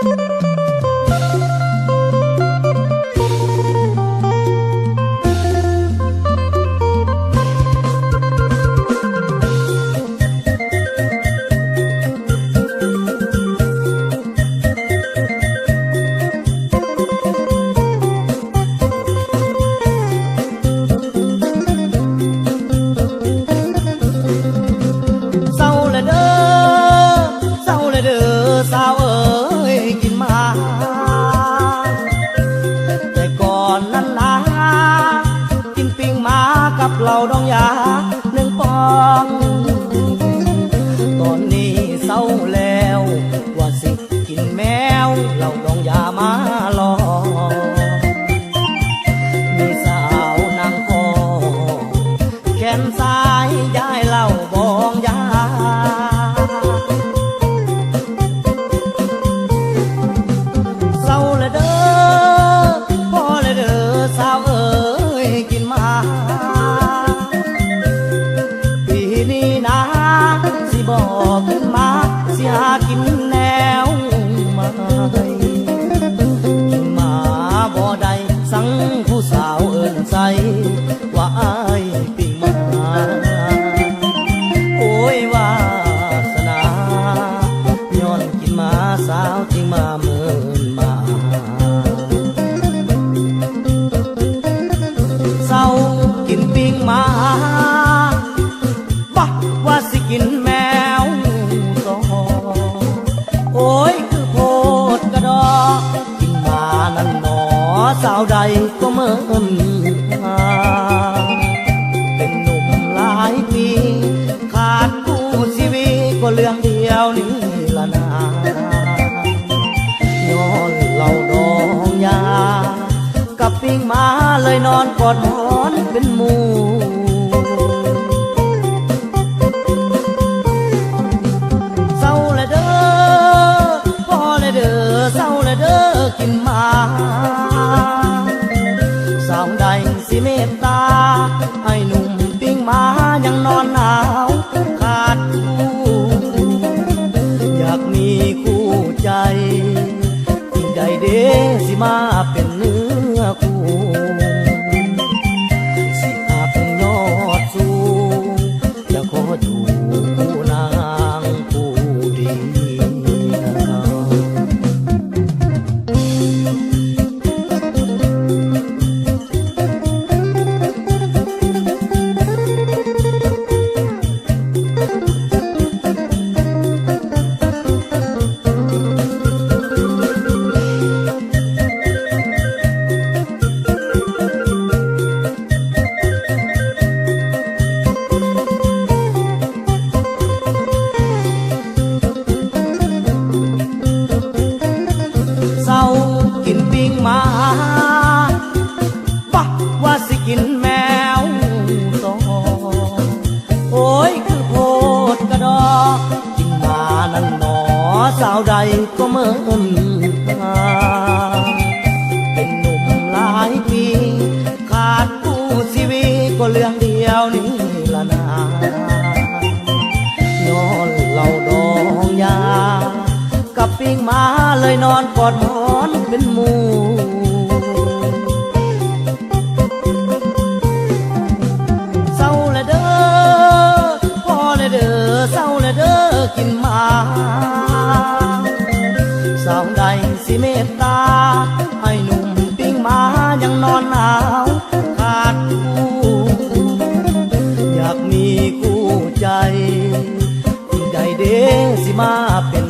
เศร้าเลยเด้อเศร้าเลยเด้อสาวเอ้ กับเหล้าดองยาหนึ่งปองตอนนี้เศร้าแล้ว ว่าสิกินแมวเหล้าดองยามาลองมีสาวนางคอแขนซ้ายย้ายเหล่าบองยาเศร้า ยคือโพดกระดอกกินมานั่นหนอสาวใดก็เมินมาเป็นหนุ่มหลายปี ขาดคู่ชีวิตก็เรื่องเดียวนี่ละนาย้อนเหล่าดองยา กับปิ้งมาเลยนอนกอดหมอนเป็นหมู กินมาสาวใดสิเมตตาให้หนุ่มปิ้งมายังนอนหนาวขาดคู่อยากมีคู่ใจยิ่งใดเด้สิมาเป็นเนื้อคู่ นมานั่นหนอสาวใดก็เมินมาเป็นหนุ่มหลายปีขาดคู่ชีวิตก็เรื่องเดียวนี่ละนาย้อนเหล่าดองยากับปิ้งมาเลยนอนกอดหมอนเป็นหมู่ กินมาสาวใดสิเมตตา ให้หนุ่มปิ้งมายังนอนหนาวขาดคู่อยากมีคู่ใจที่ใดเด้สิมาเป็น